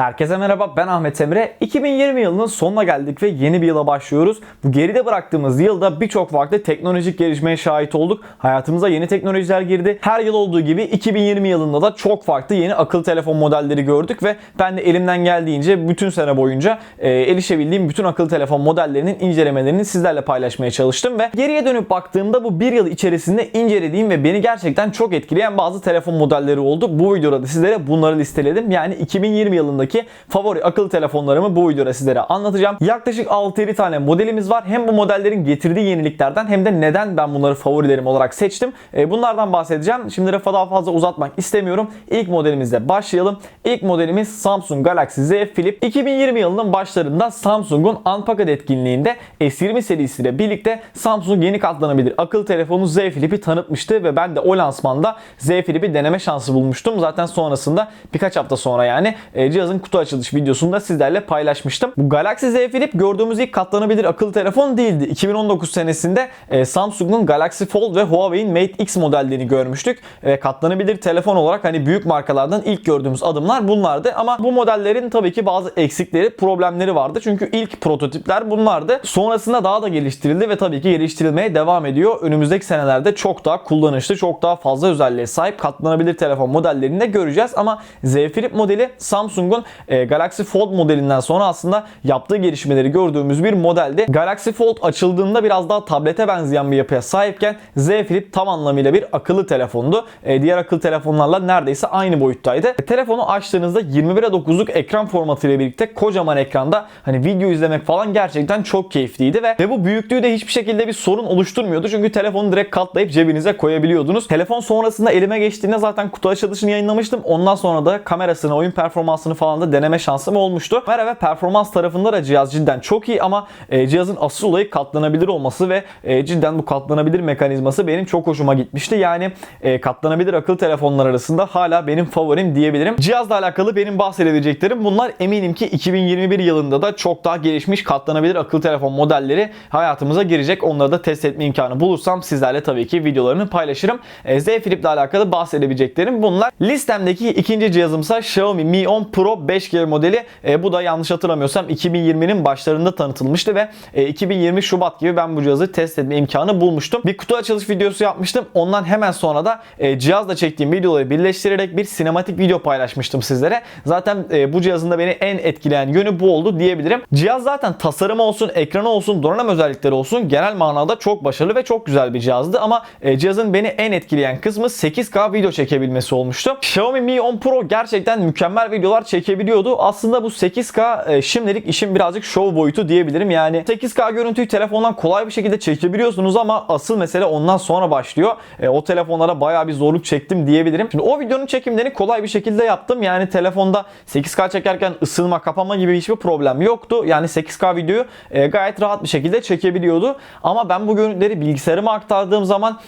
Herkese merhaba ben Ahmet Emre. 2020 yılının sonuna geldik ve yeni bir yıla başlıyoruz. Bu geride bıraktığımız yılda birçok farklı teknolojik gelişmeye şahit olduk. Hayatımıza yeni teknolojiler girdi. Her yıl olduğu gibi 2020 yılında da çok farklı yeni akıllı telefon modelleri gördük ve ben de elimden geldiğince bütün sene boyunca e, erişebildiğim bütün akıllı telefon modellerinin incelemelerini sizlerle paylaşmaya çalıştım ve geriye dönüp baktığımda bu bir yıl içerisinde incelediğim ve beni gerçekten çok etkileyen bazı telefon modelleri oldu. Bu videoda da sizlere bunları listeledim. Yani 2020 yılındaki favori akıllı telefonlarımı bu videoda sizlere anlatacağım. Yaklaşık 6-7 tane modelimiz var. Hem bu modellerin getirdiği yeniliklerden hem de neden ben bunları favorilerim olarak seçtim. E, Bunlardan bahsedeceğim. Şimdi lafı daha fazla uzatmak istemiyorum. İlk modelimizle başlayalım. İlk modelimiz Samsung Galaxy Z Flip. 2020 yılının başlarında Samsung'un Unpacked etkinliğinde S20 serisiyle birlikte Samsung yeni katlanabilir akıllı telefonu Z Flip'i tanıtmıştı ve ben de o lansmanda Z Flip'i deneme şansı bulmuştum. Zaten sonrasında birkaç hafta sonra yani e, cihazın kutu açılış videosunda sizlerle paylaşmıştım. Bu Galaxy Z Flip gördüğümüz ilk katlanabilir akıllı telefon değildi. 2019 senesinde e, Samsung'un Galaxy Fold ve Huawei'in Mate X modellerini görmüştük. E, katlanabilir telefon olarak hani büyük markalardan ilk gördüğümüz adımlar bunlardı. Ama bu modellerin tabii ki bazı eksikleri, problemleri vardı. Çünkü ilk prototipler bunlardı. Sonrasında daha da geliştirildi ve tabii ki geliştirilmeye devam ediyor. Önümüzdeki senelerde çok daha kullanışlı, çok daha fazla özelliğe sahip katlanabilir telefon modellerini de göreceğiz. Ama Z Flip modeli Samsung'un e, Galaxy Fold modelinden sonra aslında yaptığı gelişmeleri gördüğümüz bir modeldi. Galaxy Fold açıldığında biraz daha tablete benzeyen bir yapıya sahipken Z Flip tam anlamıyla bir akıllı telefondu. E, diğer akıllı telefonlarla neredeyse aynı boyuttaydı. E, telefonu açtığınızda 21'e 9'luk ekran formatı ile birlikte kocaman ekranda hani video izlemek falan gerçekten çok keyifliydi ve, ve bu büyüklüğü de hiçbir şekilde bir sorun oluşturmuyordu. Çünkü telefonu direkt katlayıp cebinize koyabiliyordunuz. Telefon sonrasında elime geçtiğinde zaten kutu açılışını yayınlamıştım. Ondan sonra da kamerasını, oyun performansını falan da deneme şansım olmuştu. Kamera ve performans tarafında da cihaz cidden çok iyi ama e, cihazın asıl olayı katlanabilir olması ve e, cidden bu katlanabilir mekanizması benim çok hoşuma gitmişti. Yani e, katlanabilir akıllı telefonlar arasında hala benim favorim diyebilirim. Cihazla alakalı benim bahsedebileceklerim bunlar. Eminim ki 2021 yılında da çok daha gelişmiş katlanabilir akıllı telefon modelleri hayatımıza girecek. Onları da test etme imkanı bulursam sizlerle tabii ki videolarını paylaşırım. E, Z Flip ile alakalı bahsedebileceklerim bunlar. Listemdeki ikinci cihazımsa Xiaomi Mi 10 Pro 5G modeli. E, bu da yanlış hatırlamıyorsam 2020'nin başlarında tanıtılmıştı ve e, 2020 Şubat gibi ben bu cihazı test etme imkanı bulmuştum. Bir kutu açılış videosu yapmıştım. Ondan hemen sonra da e, cihazla çektiğim videoları birleştirerek bir sinematik video paylaşmıştım sizlere. Zaten e, bu cihazın da beni en etkileyen yönü bu oldu diyebilirim. Cihaz zaten tasarımı olsun, ekranı olsun, donanım özellikleri olsun genel manada çok başarılı ve çok güzel bir cihazdı ama e, cihazın beni en etkileyen kısmı 8K video çekebilmesi olmuştu. Xiaomi Mi 10 Pro gerçekten mükemmel videolar çekebiliyordu. Aslında bu 8K e, şimdilik işin birazcık show boyutu diyebilirim. Yani 8K görüntüyü telefondan kolay bir şekilde çekebiliyorsunuz ama asıl mesele ondan sonra başlıyor. E, o telefonlara bayağı bir zorluk çektim diyebilirim. Şimdi o videonun çekimlerini kolay bir şekilde yaptım. Yani telefonda 8K çekerken ısınma, kapama gibi hiçbir problem yoktu. Yani 8K videoyu e, gayet rahat bir şekilde çekebiliyordu. Ama ben bu görüntüleri bilgisayarıma aktardığım zaman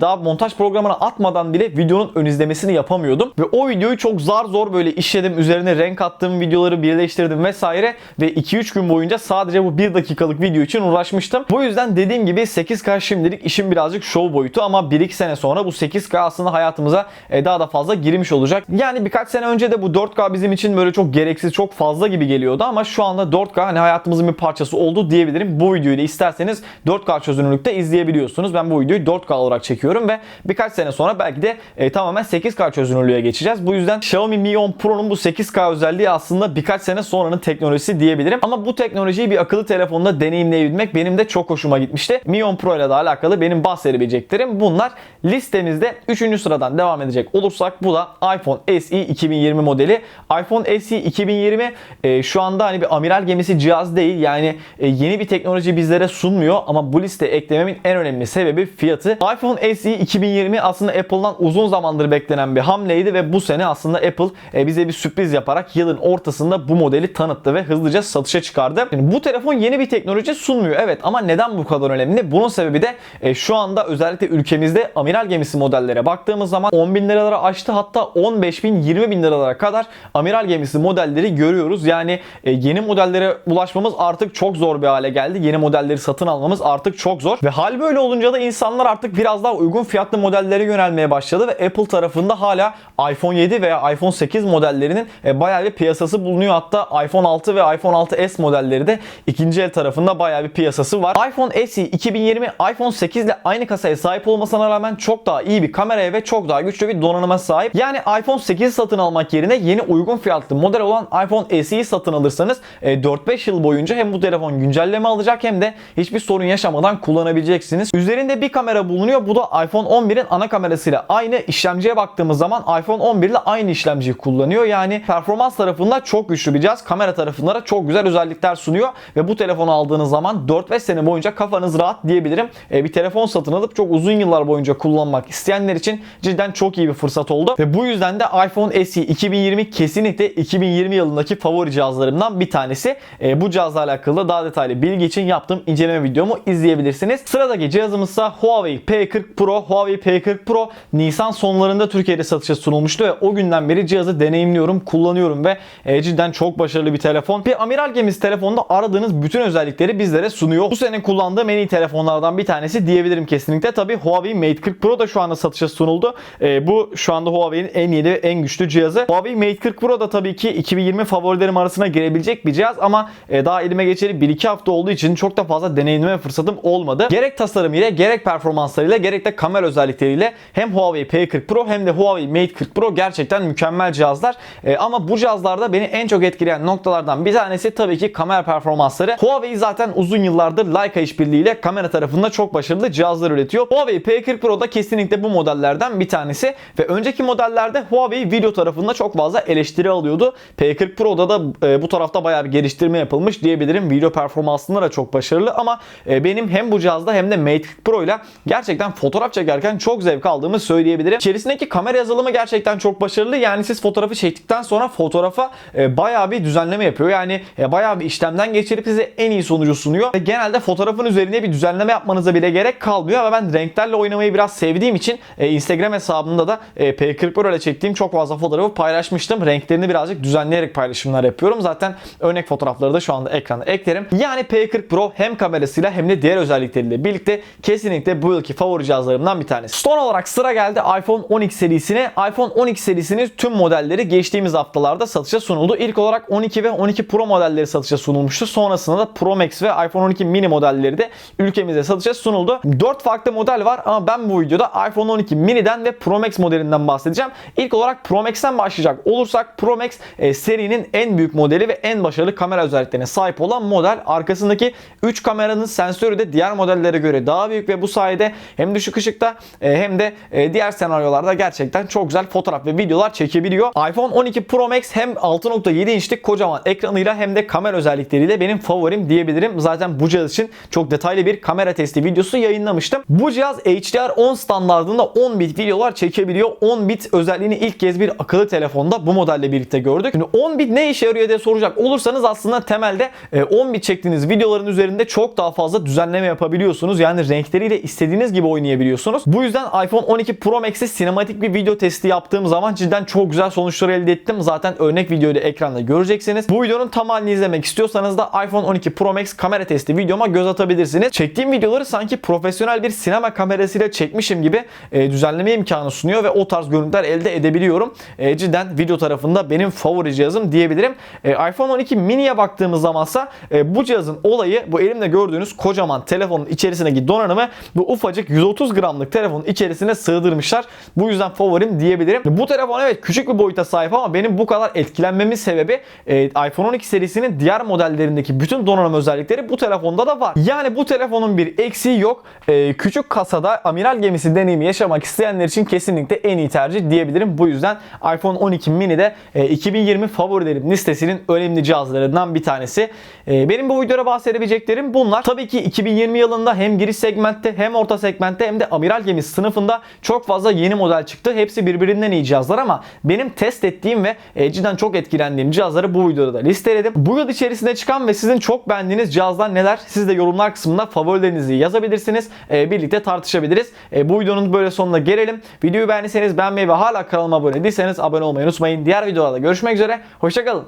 daha montaj programına atmadan bile videonun ön izlemesini yapamıyordum. Ve o videoyu çok zar zor böyle işledim. Üzerine renk attığım videoları birleştirdim vesaire. Ve 2-3 gün boyunca sadece bu 1 dakikalık video için uğraşmıştım. Bu yüzden dediğim gibi 8K şimdilik işin birazcık show boyutu ama 1-2 sene sonra bu 8K aslında hayatımıza e, daha da fazla girmiş olacak. Yani birkaç sene önce de bu 4K bizim için böyle çok gereksiz, çok fazla gibi geliyordu ama şu anda 4K hani hayatımızın bir parçası oldu diyebilirim. Bu videoyu da isterseniz 4K çözünürlükte izleyebiliyorsunuz. Ben bu videoyu 4K olarak çekiyorum ve birkaç sene sonra belki de e, tamamen 8K çözünürlüğe geçeceğiz. Bu yüzden Xiaomi Mi 10 Pro'nun bu 8K özelliği aslında birkaç sene sonranın teknolojisi diyebilirim. Ama bu teknolojiyi bir akıllı telefonda deneyimleyebilmek benim de çok hoşuma gitmişti. Mi 10 Pro ile de alakalı benim bahsedebileceklerim bunlar. Listemizde 3. sıradan devam edecek olursak bu da iPhone SE 2020 modeli. iPhone SE 2020 e, şu anda hani bir amiral gemisi cihaz değil. Yani e, yeni bir teknoloji bizlere sunmuyor ama bu liste eklememin en önemli sebebi fiyatı. iPhone SE 2020 aslında Apple'dan uzun zamandır beklenen bir hamleydi ve bu sene aslında Apple e, bize bir sürpriz yaparak yılın ortasında bu modeli tanıttı ve hızlıca satışa çıkardı. Yani bu telefon yeni bir teknoloji sunmuyor evet ama neden bu kadar önemli? Bunun sebebi de e, şu anda özellikle ülkemizde amiral gemisi modellere baktığımız zaman 10 bin liralara aştı hatta 15 bin 20 bin liralara kadar amiral gemisi modelleri görüyoruz. Yani e, yeni modellere ulaşmamız artık çok zor bir hale geldi. Yeni modelleri satın almamız artık çok zor ve hal böyle olunca da insanlar artık biraz daha uygun fiyatlı modellere yönelmeye başladı ve Apple tarafında hala iPhone 7 veya iPhone 8 modellerinin e, bayağı bir piyasası bulunuyor. Hatta iPhone 6 ve iPhone 6s modelleri de ikinci el tarafında bayağı bir piyasası var. iPhone SE 2020 iPhone 8 ile aynı kasaya sahip olmasına rağmen çok daha iyi bir kameraya ve çok daha güçlü bir donanıma sahip. Yani iPhone 8 satın almak yerine yeni uygun fiyatlı model olan iPhone SE'yi satın alırsanız e, 4-5 yıl boyunca hem bu telefon güncelleme alacak hem de hiçbir sorun yaşamadan kullanabileceksiniz. Üzerinde bir kamera bulunuyor. Bu da iPhone 11'in ana kamerasıyla aynı. işlemciye baktığımız zaman iPhone 11 ile aynı işlemciyi kullanıyor. Yani performans tarafında çok güçlü bir cihaz. Kamera tarafında da çok güzel özellikler sunuyor ve bu telefonu aldığınız zaman 4-5 sene boyunca kafanız rahat diyebilirim. E, bir telefon satın alıp çok uzun yıllar boyunca kullanmak isteyenler için cidden çok iyi bir fırsat oldu. Ve bu yüzden de iPhone SE 2020 kesinlikle 2020 yılındaki favori cihazlarımdan bir tanesi. E, bu cihazla alakalı da daha detaylı bilgi için yaptığım inceleme videomu izleyebilirsiniz. Sıradaki cihazımızsa Huawei P40 Pro. Huawei P40 Pro Nisan sonlarında Türkiye'de satışa sunulmuştu ve o günden beri cihazı deneyimliyorum, kullanıyorum ve e, cidden çok başarılı bir telefon. Bir amiral gemisi telefonda aradığınız bütün özellikleri bizlere sunuyor. Bu sene kullandığım en iyi telefonlardan bir tanesi diyebilirim kesinlikle. Tabi Huawei Mate 40 Pro da şu anda satışa sunuldu. E, bu şu anda Huawei'nin en yeni ve en güçlü cihazı. Huawei Mate 40 Pro da tabii ki 2020 favorilerim arasına girebilecek bir cihaz ama e, daha elime geçeli 1-2 hafta olduğu için çok da fazla deneyimleme fırsatım olmadı. Gerek tasarımıyla gerek performanslarıyla gerek de kamera özellikleriyle hem Huawei P40 Pro hem de Huawei Mate 40 Pro gerçekten mükemmel cihazlar. E, ama bu cihazlarda beni en çok etkileyen noktalardan bir tanesi tabii ki kamera performansları. Huawei zaten uzun yıllardır Leica işbirliğiyle kamera tarafında çok başarılı cihazlar üretiyor. Huawei P40 Pro da kesinlikle bu modellerden bir tanesi ve önceki modellerde Huawei video tarafında çok fazla eleştiri alıyordu. P40 Pro'da da e, bu tarafta bayağı bir geliştirme yapılmış diyebilirim. Video performansında da çok başarılı ama e, benim hem bu cihazda hem de Mate 40 Pro ile gerçekten fotoğraf çekerken çok zevk aldığımı söyleyebilirim. İçerisindeki kamera yazılımı gerçekten çok başarılı. Yani siz fotoğrafı çektikten sonra fotoğrafa e, bayağı bir düzenleme yapıyor. Yani e, bayağı bir işlemden geçirip size en iyi sonucu sunuyor. Ve genelde fotoğrafın üzerine bir düzenleme yapmanıza bile gerek kalmıyor. Ve ben renklerle oynamayı biraz sevdiğim için e, Instagram hesabımda da e, P40 Pro ile çektiğim çok fazla fotoğrafı paylaşmıştım. Renklerini birazcık düzenleyerek paylaşımlar yapıyorum. Zaten örnek fotoğrafları da şu anda ekrana eklerim. Yani P40 Pro hem kamerasıyla hem de diğer özellikleriyle birlikte kesinlikle bu yılki favori cihazlarımdan bir tanesi. Son olarak sıra geldi iPhone 12 serisine. iPhone 12 serisinin tüm modelleri geçtiğimiz haftalarda satışa sunuldu. İlk olarak 12 ve 12 Pro modelleri satışa sunulmuştu. Sonrasında da Pro Max ve iPhone 12 mini modelleri de ülkemize satışa sunuldu. 4 farklı model var ama ben bu videoda iPhone 12 mini'den ve Pro Max modelinden bahsedeceğim. İlk olarak Pro Max'ten başlayacak olursak Pro Max e, serinin en büyük modeli ve en başarılı kamera özelliklerine sahip olan model. Arkasındaki 3 kameranın sensörü de diğer modellere göre daha büyük ve bu sayede hem düşük ışıkta e, hem de e, diğer senaryolarda gerçekten çok güzel fotoğraf ve videolar çekebiliyor. iPhone 12 Pro Max hem 6.7 inçlik kocaman ekranıyla hem de kamera özellikleriyle benim favorim diyebilirim. Zaten bu cihaz için çok detaylı bir kamera testi videosu yayınlamıştım. Bu cihaz HDR10 standartında 10 bit videolar çekebiliyor. 10 bit özelliğini ilk kez bir akıllı telefonda bu modelle birlikte gördük. Şimdi 10 bit ne işe yarıyor diye soracak olursanız aslında temelde 10 bit çektiğiniz videoların üzerinde çok daha fazla düzenleme yapabiliyorsunuz. Yani renkleriyle istediğiniz gibi oynayabiliyorsunuz. Bu yüzden iPhone 12 Pro Max'e sinematik bir video testi yaptığım zaman cidden çok güzel sonuçlar elde ettim. Zaten örnek videoyu da ekranda göreceksiniz. Bu videonun tam halini izlemek istiyorsanız da iPhone 12 Pro Max kamera testi videoma göz atabilirsiniz. Çektiğim videoları sanki profesyonel bir sinema kamerasıyla çekmişim gibi e, düzenleme imkanı sunuyor ve o tarz görüntüler elde edebiliyorum. E, cidden video tarafında benim favori cihazım diyebilirim. E, iPhone 12 mini'ye baktığımız zamansa e, bu cihazın olayı bu elimde gördüğünüz kocaman telefonun içerisindeki donanımı bu ufacık 130 gramlık telefonun içerisine sığdırmışlar. Bu yüzden favorim diyebilirim. Bu telefon evet küçük bir boyuta sahip ama benim bu kadar etkilenmemin sebebi e, iPhone 12 serisinin diğer modellerindeki bütün donanım özellikleri bu telefonda da var. Yani bu telefonun bir eksiği yok. E, küçük kasada amiral gemisi deneyimi yaşamak isteyenler için kesinlikle en iyi tercih diyebilirim. Bu yüzden iPhone 12 mini de e, 2020 favorilerim listesinin önemli cihazlarından bir tanesi. E, benim bu videoda bahsedebileceklerim bunlar. Tabii ki 2020 yılında hem giriş segmentte hem orta segmentte hem de amiral gemisi sınıfında çok fazla yeni model çıktı. Hepsi birbirinden iyi cihazlar ama benim test ettiğim ve e, cidden çok etkilendiğim cihazları bu videoda da listeledim. Bu yıl içerisinde çıkan ve sizin çok beğendiğiniz cihazlar neler? Siz de yorumlar kısmında favorilerinizi yazabilirsiniz. E, birlikte tartışabiliriz. E, bu videonun böyle sonuna gelelim. Videoyu beğendiyseniz beğenmeyi ve hala kanalıma abone değilseniz abone olmayı unutmayın. Diğer videolarda görüşmek üzere. Hoşçakalın.